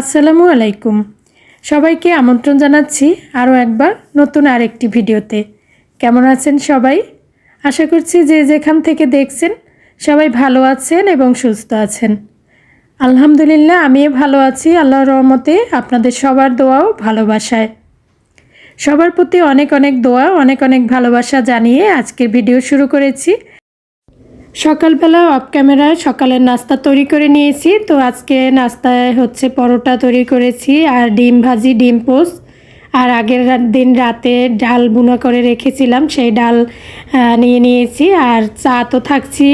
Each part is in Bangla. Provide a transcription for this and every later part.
আসসালামু আলাইকুম। সবাইকে আমন্ত্রণ জানাচ্ছি আরও একবার নতুন আরেকটি ভিডিওতে। কেমন আছেন সবাই? আশা করছি যে যেখান থেকে দেখছেন সবাই ভালো আছেন এবং সুস্থ আছেন। আলহামদুলিল্লাহ, আমিও ভালো আছি, আল্লাহর রহমতে আপনাদের সবার দোয়াও ভালোবাসায়। সবার প্রতি অনেক অনেক দোয়া, অনেক অনেক ভালোবাসা জানিয়ে আজকের ভিডিও শুরু করেছি। সকালবেলা অফ ক্যামেরায় সকালের নাস্তা তৈরি করে নিয়েছি। তো আজকে নাস্তায় হচ্ছে পরোটা তৈরি করেছি আর ডিম ভাজি, ডিম পোস্ট আর আগের দিন রাতে ডাল বুনা করে রেখেছিলাম, সেই ডাল নিয়ে নিয়েছি। আর চা তো থাকছি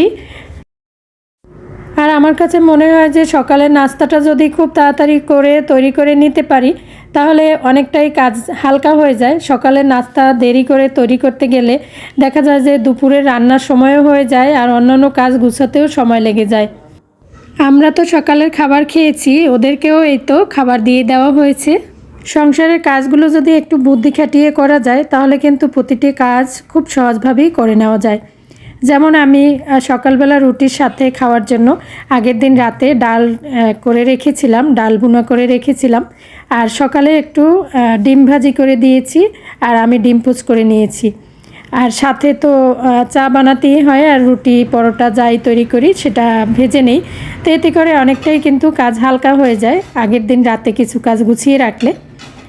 আমার কাছে মনে হয় যে সকালের নাস্তাটা যদি খুব তাড়াতাড়ি করে তৈরি করে নিতে পারি, তাহলে অনেকটাই কাজ হালকা হয়ে যায়। সকালের নাস্তা দেরি করে তৈরি করতে গেলে দেখা যায় যে দুপুরে রান্নার সময়ও হয়ে যায় আর অন্যান্য কাজ গুছাতেও সময় লেগে যায়। আমরা তো সকালের খাবার খেয়েছি, ওদেরকেও এই তো খাবার দিয়ে দেওয়া হয়েছে। সংসারের কাজগুলো যদি একটু বুদ্ধি খাটিয়ে করা যায়, তাহলে কিন্তু প্রতিটি কাজ খুব সহজভাবেই করে নেওয়া যায়। যেমন আমি সকালবেলা রুটির সাথে খাওয়ার জন্য আগের দিন রাতে ডাল করে রেখেছিলাম, ডাল বুনা করে রেখেছিলাম। আর সকালে একটু ডিম ভাজি করে দিয়েছি আর আমি ডিম পুচ করে নিয়েছি। আর সাথে তো চা বানাতেই হয় আর রুটি, পরোটা যাই তৈরি করি, সেটা ভেজে নেই। তো এতে করে অনেকটাই কিন্তু কাজ হালকা হয়ে যায় আগের দিন রাতে কিছু কাজ গুছিয়ে রাখলে।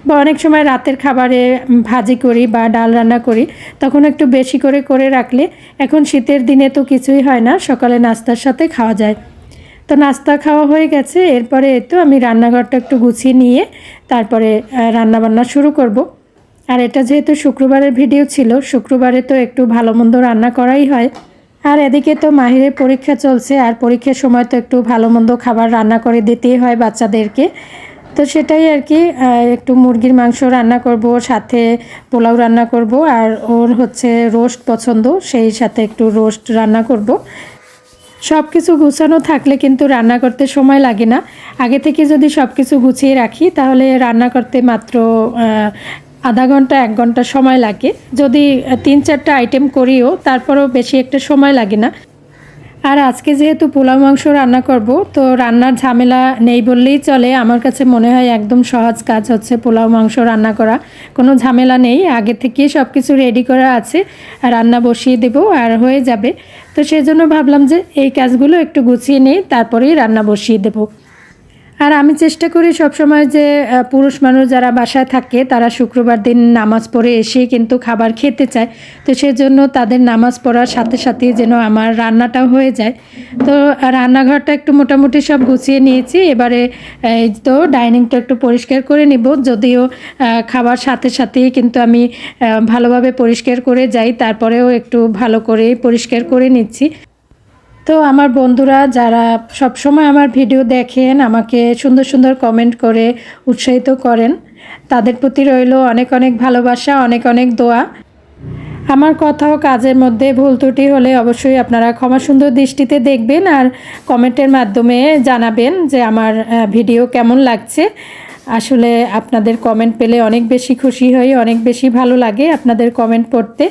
বা অনেক সময় রাতের খাবারে ভাজি করি বা ডাল রান্না করি, তখন একটু বেশি করে করে রাখলে এখন শীতের দিনে তো কিছুই হয় না, সকালে নাস্তার সাথে খাওয়া যায়। তো নাস্তা খাওয়া হয়ে গেছে, এরপরে তো আমি রান্নাঘরটা একটু গুছিয়ে নিয়ে তারপরে রান্না বান্না শুরু করব। আর এটা যেহেতু শুক্রবারের ভিডিও ছিল, শুক্রবারে তো একটু ভালো মন্দ রান্না করাই হয়। আর এদিকে তো মাহিরের পরীক্ষা চলছে, আর পরীক্ষার সময় তো একটু ভালো মন্দ খাবার রান্না করে দিতেই হয় বাচ্চাদেরকে। তো সেটাই আর কি একটু মুরগির মাংস রান্না করব, সাথে পোলাও রান্না করব, আর ওর হচ্ছে রোস্ট পছন্দ, সেই সাথে একটু রোস্ট রান্না করব। সব কিছু গুছানো থাকলে কিন্তু রান্না করতে সময় লাগে না। আগে থেকে যদি সব কিছু গুছিয়ে রাখি, তাহলে রান্না করতে মাত্র আধা ঘণ্টা, এক ঘণ্টা সময় লাগে। যদি তিন চারটা আইটেম করিও, তারপরেও বেশি একটা সময় লাগে না। আর আজকে যেহেতু পোলাও মাংস রান্না করব, তো রান্নার ঝামেলা নেই বললেই চলে। আমার কাছে মনে হয় একদম সহজ কাজ হচ্ছে পোলাও মাংস রান্না করা। কোনো ঝামেলা নেই, আগে থেকে সব কিছু রেডি করা আছে রান্না বসিয়ে দেব আর হয়ে যাবে। তো সেজন্য ভাবলাম যে এই কাজগুলো একটু গুছিয়ে নিই তারপরেই রান্না বসিয়ে দেবো। আর আমি চেষ্টা করি সবসময় যে পুরুষ মানুষ যারা বাসায় থাকে, তারা শুক্রবার দিন নামাজ পড়ে এসে কিন্তু খাবার খেতে চায়। তো সেজন্য তাদের নামাজ পড়ার সাথে সাথে যেন আমার রান্নাটাও হয়ে যায়। তো রান্নাঘরটা একটু মোটামুটি সব গুছিয়ে নিয়েছি। এবারে এই তো ডাইনিংটা একটু পরিষ্কার করে নিব। যদিও খাবার সাথে সাথেই কিন্তু আমি ভালোভাবে পরিষ্কার করে যাই। তারপরেও একটু ভালো করে পরিষ্কার করে নিচ্ছি। তো আমার বন্ধুরা যারা সব সময় আমার ভিডিও দেখেন, আমাকে সুন্দর সুন্দর কমেন্ট করে উৎসাহিত করেন। তাদের প্রতি রইল অনেক অনেক ভালোবাসা, অনেক অনেক দোয়া। আমার কথাও কাজের মধ্যে ভুল ত্রুটি হলে অবশ্যই আপনারা ক্ষমা সুন্দর দৃষ্টিতে দেখবেন আর কমেন্টের মাধ্যমে জানাবেন যে আমার ভিডিও কেমন লাগছে। আসলে আপনাদের কমেন্ট পেলে অনেক বেশি খুশি হই, অনেক বেশি ভালো লাগে আপনাদের কমেন্ট পড়তে।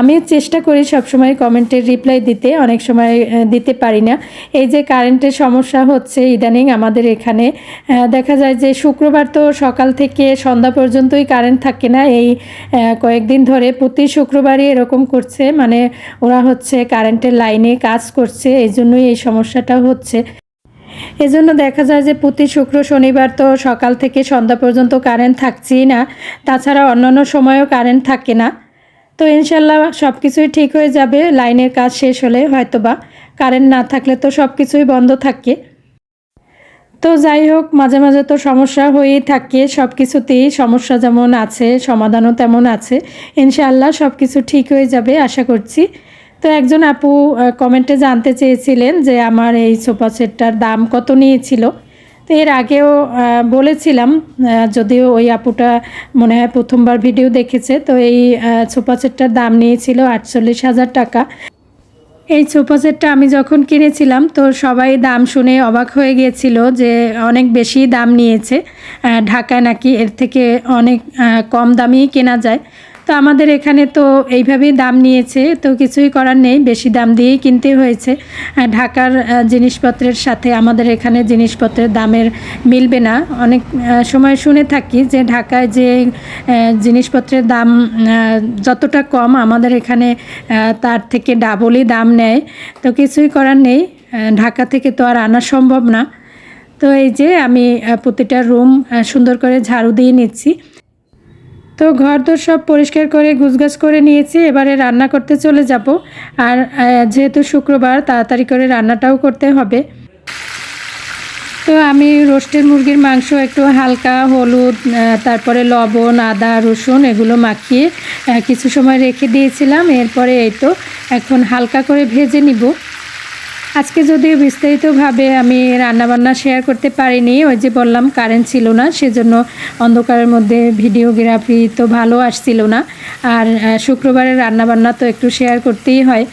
আমিও চেষ্টা করি সবসময় কমেন্টের রিপ্লাই দিতে, অনেক সময় দিতে পারি না। এই যে কারেন্টের সমস্যা হচ্ছে ইদানিং আমাদের এখানে দেখা যায় যে শুক্রবার তো সকাল থেকে সন্ধ্যা পর্যন্তই কারেন্ট থাকে না। এই কয়েকদিন ধরে প্রতি শুক্রবারই এরকম করছে। মানে ওরা হচ্ছে কারেন্টের লাইনে কাজ করছে, এই জন্যই এই সমস্যাটা হচ্ছে। এজন্য দেখা যায় যে প্রতি শুক্র, শনিবার তো সকাল থেকে সন্ধ্যা পর্যন্ত কারেন্ট থাকছেই না। তাছাড়া অন্যান্য সময়ও কারেন্ট থাকে না। তো ইনশাল্লাহ সব কিছুই ঠিক হয়ে যাবে, লাইনের কাজ শেষ হলে হয়তোবা। কারেন্ট না থাকলে তো সব কিছুই বন্ধ থাকে। তো যাই হোক, মাঝে মাঝে তো সমস্যা হয়েই থাকে। সব কিছুতেই সমস্যা যেমন আছে, সমাধানও তেমন আছে। ইনশাআল্লাহ সব কিছু ঠিক হয়ে যাবে, আশা করছি। তো একজন আপু কমেন্টে জানতে চেয়েছিলেন যে আমার এই সোফা সেটটার দাম কত নিয়েছিল। তো এর আগেও বলেছিলাম যদিও ওই আপুটা মনে হয় প্রথমবার ভিডিও দেখেছে, তো এই সোফা সেটটার দাম নিয়েছিল আটচল্লিশ হাজার টাকা। এই সোফা সেটটা আমি যখন কিনেছিলাম, তো সবাই দাম শুনে অবাক হয়ে গিয়েছিল যে অনেক বেশি দাম নিয়েছে। ঢাকায় নাকি এর থেকে অনেক কম দামেই কেনা যায়। তো আমাদের এখানে তো এইভাবেই দাম নিয়েছে, তো কিছুই করার নেই, বেশি দাম দিয়েই কিনতে হয়েছে। ঢাকার জিনিসপত্রের সাথে আমাদের এখানে জিনিসপত্রের দামের মিলবে না। অনেক সময় শুনে থাকি যে ঢাকায় যে জিনিসপত্রের দাম যতটা কম আমাদের এখানে তার থেকে ডাবলই দাম নেয়। তো কিছুই করার নেই ঢাকা থেকে তো আর আনা সম্ভব না। তো এই যে আমি প্রতিটা রুম সুন্দর করে ঝাড়ু দিয়ে নিচ্ছি। তো ঘর তো সব পরিষ্কার করে, গুছগাছ করে নিয়েছি। এবারে রান্না করতে চলে যাব। আর যেহেতু শুক্রবার, তাড়াতাড়ি করে রান্নাটাও করতে হবে। তো আমি রোস্টের মুরগির মাংস একটু হালকা, হলুদ তারপরে লবণ, আদা, রসুন এগুলো মাখিয়ে কিছু সময় রেখে দিয়েছিলাম। এরপরে এই তো এখন হালকা করে ভেজে নিব। আজকে যদিও বিস্তারিতভাবে আমি রান্নাবান্না শেয়ার করতে পারিনি, ওই যে বললাম কারেন্ট ছিল না, সেজন্য অন্ধকারের মধ্যে ভিডিওগ্রাফি তো ভালো আসছিল না। আর শুক্রবারের রান্নাবান্না তো একটু শেয়ার করতেই হয়।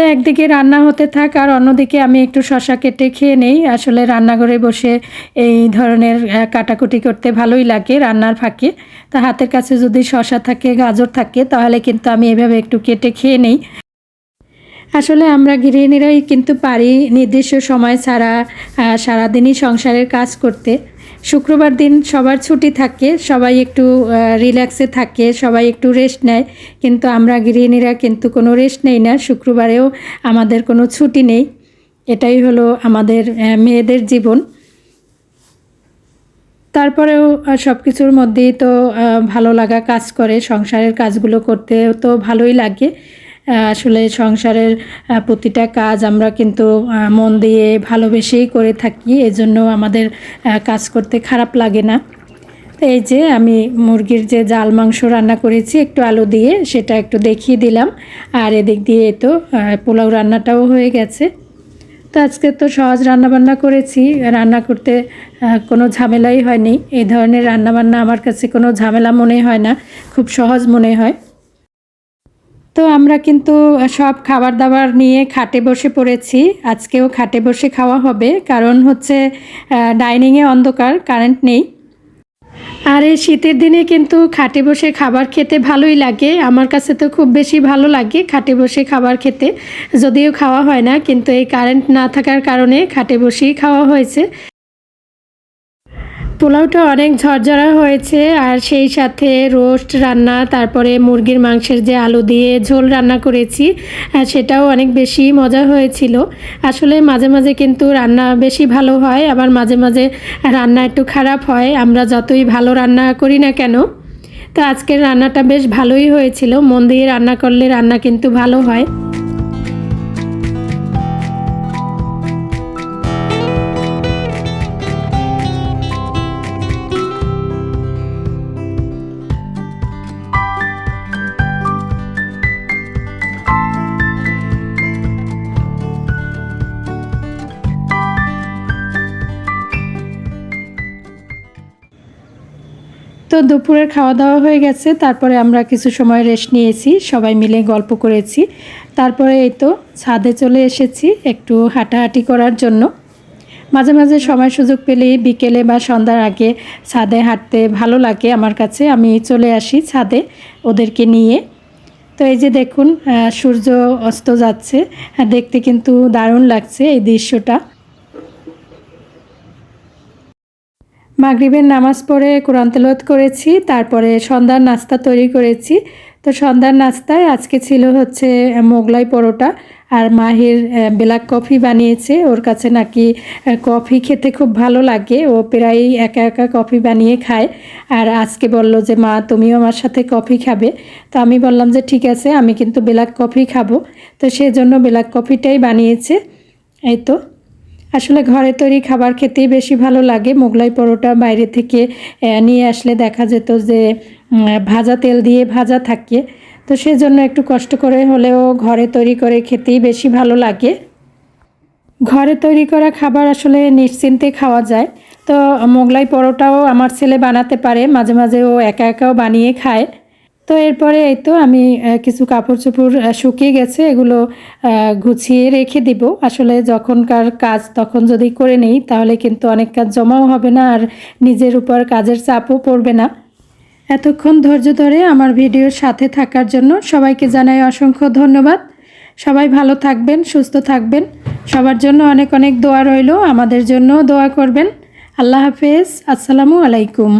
তো একদিকে রান্না হতে থাক আর অন্যদিকে আমি একটু শশা কেটে খেয়ে নেই। আসলে রান্নাঘরে বসে এই ধরনের কাটাকুটি করতে ভালোই লাগে রান্নার ফাঁকে। তা হাতের কাছে যদি শশা থাকে, গাজর থাকে, তাহলে কিন্তু আমি এভাবে একটু কেটে খেয়ে নেই। আসলে আমরা গৃহিণীরাই কিন্তু পারি নির্দিষ্ট সময় ছাড়া সারাদিনই সংসারের কাজ করতে। শুক্রবার দিন সবার ছুটি থাকে, সবাই একটু রিল্যাক্সে থাকে, সবাই একটু রেস্ট নেয়। কিন্তু আমরা গৃহিণীরা কিন্তু কোনো রেস্ট নেই না, শুক্রবারেও আমাদের কোনো ছুটি নেই। এটাই হলো আমাদের মেয়েদের জীবন। তারপরেও সব কিছুর মধ্যেই তো ভালো লাগা কাজ করে, সংসারের কাজগুলো করতেও তো ভালোই লাগে। আসলে সংসারের প্রতিটা কাজ আমরা কিন্তু মন দিয়ে ভালোবেসেই করে থাকি, এজন্য আমাদের কাজ করতে খারাপ লাগে না। এই যে আমি মুরগির যে জাল মাংস রান্না করেছি, একটু আলু দিয়ে, সেটা একটু দেখিয়ে দিলাম। আর এদিক দিয়ে তো পোলাও রান্নাটাও হয়ে গেছে। তো আজকে তো সহজ রান্নাবান্না করেছি। রান্না করতে কোনো ঝামেলাই হয়নি। এই ধরনের রান্নাবান্না আমার কাছে কোনো ঝামেলা মনে হয় না। খুব সহজ মনে হয়। তো আমরা কিন্তু সব খাবার দাবার নিয়ে খাটে বসে পড়েছি। আজকেও খাটে বসে খাওয়া হবে, কারণ হচ্ছে ডাইনিংয়ে অন্ধকার, কারেন্ট নেই। আর এই শীতের দিনে কিন্তু খাটে বসে খাবার খেতে ভালোই লাগে। আমার কাছে তো খুব বেশি ভালো লাগে খাটে বসে খাবার খেতে। যদিও খাওয়া হয় না, কিন্তু এই কারেন্ট না থাকার কারণে খাটে বসেই খাওয়া হয়েছে। পোলাওটা অনেক ঝরঝরা হয়েছে আর সেই সাথে রোস্ট রান্না, তারপরে মুরগির মাংসের যে আলু দিয়ে ঝোল রান্না করেছি সেটাও অনেক বেশি মজা হয়েছিল। আসলে মাঝে মাঝে কিন্তু রান্না বেশি ভালো হয়, আবার মাঝে মাঝে রান্না একটু খারাপ হয়। আমরা যতই ভালো রান্না করি না কেন, তো আজকের রান্নাটা বেশ ভালোই হয়েছিল। মন দিয়ে রান্না করলে রান্না কিন্তু ভালো হয়। তো দুপুরের খাওয়া দাওয়া হয়ে গেছে, তারপরে আমরা কিছু সময় রেস্ট নিয়েছি, সবাই মিলে গল্প করেছি। তারপরে এই তো ছাদে চলে এসেছি একটু হাঁটাহাঁটি করার জন্য। মাঝে মাঝে সময় সুযোগ পেলেই বিকেলে বা সন্ধ্যার আগে ছাদে হাঁটতে ভালো লাগে আমার কাছে। আমি চলে আসি ছাদে ওদেরকে নিয়ে। তো এই যে দেখুন সূর্য অস্ত যাচ্ছে দেখতে কিন্তু দারুণ লাগছে এই দৃশ্যটা। মাগরিবের নামাজ পড়ে কোরআন করেছি, তারপরে সন্ধ্যার নাস্তা তৈরি করেছি। তো সন্ধ্যার নাস্তায় আজকে ছিল হচ্ছে মোগলাই পরোটা আর মাহির ব্ল্যাক কফি বানিয়েছে। ওর কাছে নাকি কফি খেতে খুব ভালো লাগে। ও প্রায়ই একা একা কফি বানিয়ে খায়। আর আজকে বলল যে, মা, তুমিও আমার সাথে কফি খাবে। তো আমি বললাম যে, ঠিক আছে, আমি কিন্তু ব্ল্যাক কফি খাব। তো সেজন্য ব্ল্যাক কফিটাই বানিয়েছে। এই তো। আসলে ঘরে তৈরি খাবার খেতেই বেশি ভালো লাগে। মোগলাই পরোটা বাইরে থেকে নিয়ে আসলে দেখা যেত যে ভাজা তেল দিয়ে ভাজা থাকে। তো সেজন্য একটু কষ্ট করে হলেও ঘরে তৈরি করে খেতেই বেশি ভালো লাগে। ঘরে তৈরি করা খাবার আসলে নিশ্চিন্তে খাওয়া যায়। তো মোগলাই পরোটাও আমার ছেলে বানাতে পারে, মাঝে মাঝে ও একা একাও বানিয়ে খায়। তো এরপরে এই তো আমি কিছু কাপড় চোপড় শুকিয়ে গেছে, এগুলো গুছিয়ে রেখে দিব। আসলে যখনকার কাজ তখন যদি করে নেই, তাহলে কিন্তু অনেক কাজ জমাও হবে না আর নিজের উপর কাজের চাপও পড়বে না। এতক্ষণ ধৈর্য ধরে আমার ভিডিওর সাথে থাকার জন্য সবাইকে জানাই অসংখ্য ধন্যবাদ। সবাই ভালো থাকবেন, সুস্থ থাকবেন। সবার জন্য অনেক অনেক দোয়া রইল। আমাদের জন্য দোয়া করবেন। আল্লাহ হাফেজ। আসসালামু আলাইকুম।